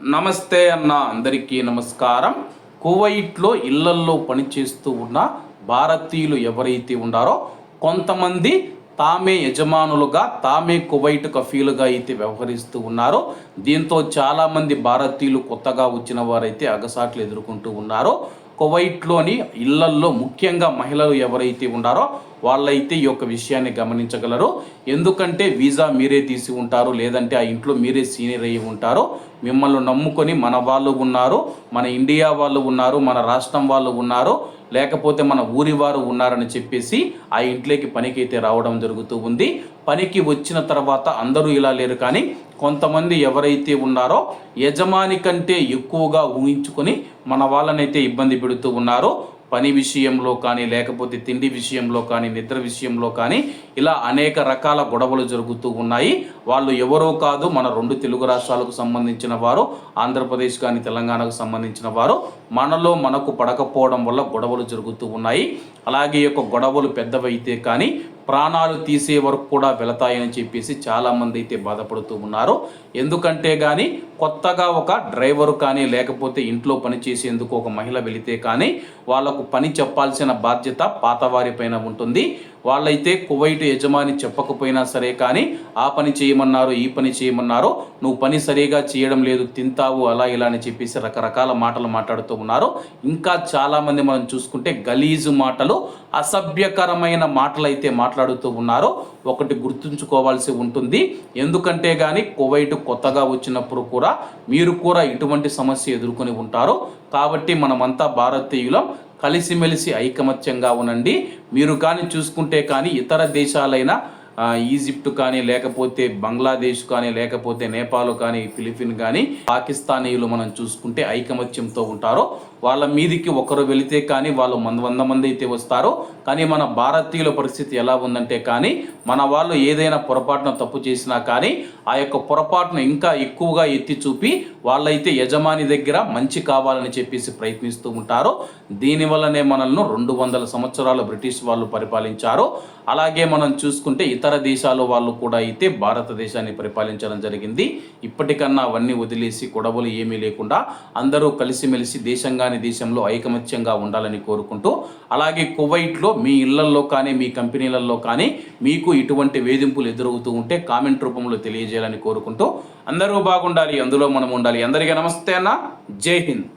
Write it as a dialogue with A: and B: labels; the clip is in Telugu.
A: నమస్తే అన్న అందరికీ నమస్కారం. కువైట్లో ఇళ్ళల్లో పనిచేస్తూ ఉన్న భారతీయులు ఎవరైతే ఉన్నారో కొంతమంది తామే యజమానులుగా తామే కువైట్ కఫీలుగా అయితే వ్యవహరిస్తూ ఉన్నారో. దీంతో చాలామంది భారతీయులు కొత్తగా వచ్చిన వారైతే అగసాట్లు ఎదుర్కొంటూ ఉన్నారు. కువైట్లోని ఇళ్ళల్లో ముఖ్యంగా మహిళలు ఎవరైతే ఉన్నారో వాళ్ళైతే ఈ యొక్క విషయాన్ని గమనించగలరు. ఎందుకంటే వీసా మీరే తీసి ఉంటారు లేదంటే ఆ ఇంట్లో మీరే సీనియర్ అయ్యి ఉంటారు. మిమ్మల్ని నమ్ముకొని మన వాళ్ళు ఉన్నారు మన ఇండియా వాళ్ళు ఉన్నారు మన రాష్ట్రం వాళ్ళు ఉన్నారు లేకపోతే మన ఊరి వారు ఉన్నారని చెప్పేసి ఆ ఇంట్లోకి పనికి అయితే రావడం జరుగుతూ ఉంది. పనికి వచ్చిన తర్వాత అందరూ ఇలా లేరు కానీ కొంతమంది ఎవరైతే ఉన్నారో యజమాని కంటే ఎక్కువగా ఊహించుకొని మన వాళ్ళనైతే ఇబ్బంది పెడుతూ ఉన్నారు. పని విషయంలో కానీ లేకపోతే తిండి విషయంలో కానీ నిద్ర విషయంలో కానీ ఇలా అనేక రకాల గొడవలు జరుగుతూ ఉన్నాయి. వాళ్ళు ఎవరో కాదు మన రెండు తెలుగు రాష్ట్రాలకు సంబంధించిన వారు ఆంధ్రప్రదేశ్ కానీ తెలంగాణకు సంబంధించిన వారు మనలో మనకు పడకపోవడం వల్ల గొడవలు జరుగుతూ ఉన్నాయి. అలాగే యొక్క గొడవలు పెద్దవైతే కానీ ప్రాణాలు తీసే వరకు కూడా వెళతాయని చెప్పేసి చాలామంది అయితే బాధపడుతూ ఉన్నారు. ఎందుకంటే కానీ కొత్తగా ఒక డ్రైవరు కానీ లేకపోతే ఇంట్లో పని చేసేందుకు ఒక మహిళ వెళితే కానీ వాళ్ళకు పని చెప్పాల్సిన బాధ్యత పాతవారి పైన ఉంటుంది. వాళ్ళైతే కువైట్ యజమాని చెప్పకపోయినా సరే కానీ ఆ పని చేయమన్నారు ఈ పని చేయమన్నారు నువ్వు పని సరిగా చేయడం లేదు తింటావు అలా ఇలా అని చెప్పేసి రకరకాల మాటలు మాట్లాడుతూ ఉన్నారు. ఇంకా చాలామంది మనం చూసుకుంటే గలీజు మాటలు అసభ్యకరమైన మాటలు అయితే మాట్లాడుతూ ఉన్నారో. ఒకటి గుర్తుంచుకోవాల్సి ఉంటుంది. ఎందుకంటే కానీ కువైట్ కొత్తగా వచ్చినప్పుడు కూడా మీరు కూడా ఇటువంటి సమస్య ఎదుర్కొని ఉంటారు. కాబట్టి మనమంతా భారతీయులం కలిసిమెలిసి ఐకమత్యంగా ఉనండి మీరు కానీ చూసుకుంటే కానీ ఇతర దేశాలైన ఈజిప్ట్ కానీ లేకపోతే బంగ్లాదేశ్ కానీ లేకపోతే నేపాల్ కానీ ఫిలిపిన్ కానీ పాకిస్తానీయులు మనం చూసుకుంటే ఐకమత్యంతో ఉంటారో. వాళ్ళ మీదికి ఒకరు వెళితే కానీ వాళ్ళు మంద వంద మంది అయితే వస్తారో. కానీ మన భారతీయుల పరిస్థితి ఎలా ఉందంటే కానీ మన వాళ్ళు ఏదైనా పొరపాటున తప్పు చేసినా కానీ ఆ యొక్క పొరపాటును ఇంకా ఎక్కువగా ఎత్తి చూపి వాళ్ళైతే యజమాని దగ్గర మంచి కావాలని చెప్పేసి ప్రయత్నిస్తూ ఉంటారు. దీనివల్లనే మనల్ని రెండు వందల సంవత్సరాలు బ్రిటిష్ వాళ్ళు పరిపాలించారు. అలాగే మనం చూసుకుంటే ఇతర ఇతర దేశాల వాళ్ళు కూడా అయితే భారతదేశాన్ని పరిపాలించడం జరిగింది. ఇప్పటికన్నా అవన్నీ వదిలేసి గొడవలు ఏమీ లేకుండా అందరూ కలిసిమెలిసి దేశంగాని దేశంలో ఐకమత్యంగా ఉండాలని కోరుకుంటూ అలాగే కువైట్లో మీ ఇళ్ళల్లో కానీ మీ కంపెనీలలో కానీ మీకు ఇటువంటి వేధింపులు ఎదురవుతూ ఉంటే కామెంట్ రూపంలో తెలియజేయాలని కోరుకుంటూ అందరూ బాగుండాలి అందులో మనం ఉండాలి. అందరికీ నమస్తే అన్న. జై హింద్.